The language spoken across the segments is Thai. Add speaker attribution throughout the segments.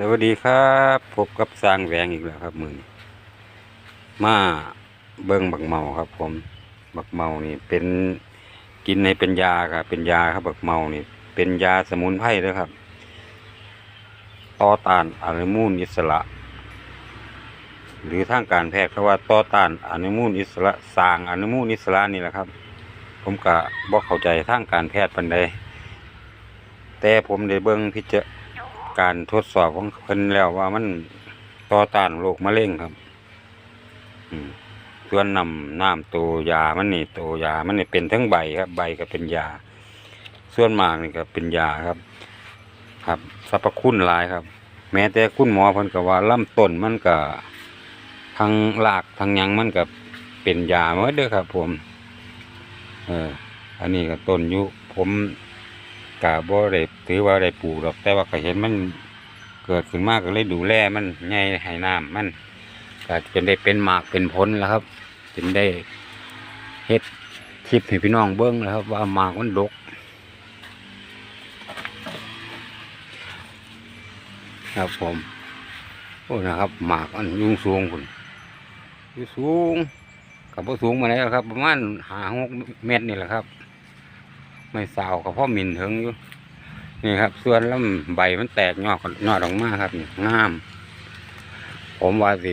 Speaker 1: สวัสดีครับพบกับสร้างแหวงอีกแล้วครับมือนี้มาเบิ้งบักเมาครับ ผม บักเมานี่ เป็นกินในเป็นยาครับเป็นยาครับบักเมานี่ เป็นยาสมุนไพรด้วยครับ ต่อต้านอนุมูลอิสระ หรือทางการแพทย์เขาว่าต่อต้านอนุมูลอิสระสร้างอนุมูลอิสระนี่แหละครับ ผมก็บอกเข้าใจทางการแพทย์ปันใดแต่ผมได้เบิ้งพิจาร การทดสอบของเพิ่นแล้วว่ามันต่อต้านโรคมะเร็งครับส่วนนำน้ำตัวยามันนี่ตัวยามันนี่เป็นทั้งใบครับใบก็เป็นยา ส่วนมากนี่ก็เป็นยาครับ ครับสรรพคุณหลายครับ แม้แต่คุณหมอเพิ่นก็ว่าลำต้นมันก็ทางรากทางยังมันก็เป็นยาหมดเด้อครับ ผม เอออันนี้ก็ต้นยุผม กะบ่ได้ถือว่าได้ปลูกดอก แต่ว่าก็เห็นมันเกิดขึ้นมากก็เลยดูแลมันใหญ่ให้น้ำมันก็เป็นได้เป็นหมากเป็นผลแล้วครับเป็นได้เฮ็ดคลิปให้พี่น้องเบิ้งแล้วครับ ว่าหมากมันดกครับผมโอ้นะครับหมากอันยุ่งสูงคุณยู่สูงกับพวกสูงมาไหนใดหรอกครับ ประมาณหาหกเมตรนี่แหละครับ ไม่สาวกับพ่อมินถึงอยู่นี่ครับ ส่วนแล้วใบมันแตกยอดยอดออกมาครับงาม ผมว่าสิ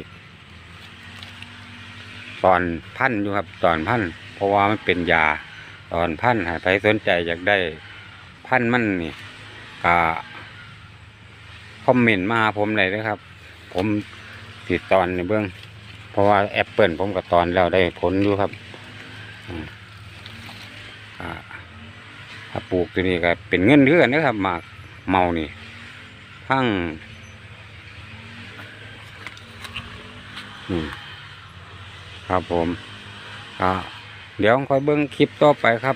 Speaker 1: ตอนพันอยู่ครับ ตอนพันเพราะว่ามันเป็นยา ตอนพันธุ์ใครสนใจอยากได้พันมันนี่กาคอมเมนต์มาผมเลยนะครับ ผมติดตอนในเบื้อง เพราะว่าแอปเปิลผมก็ตอนแล้วได้ผลอยู่ครับอ่า ถ้าปลูกตัวนี้ก็เป็นเงินเดือนนะครับหมากเมานี่ทั้งครับผมเดี๋ยวค่อยเบิ้งคลิปต่อไปครับ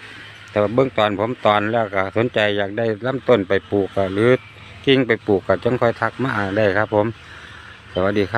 Speaker 1: แต่เบื้องตอนผมตอนแล้วก็สนใจอยากได้ลำต้นไปปลูกก็หรือกิ่งไปปลูกก็จังค่อยทักมาได้ครับ ผม สวัสดีครับ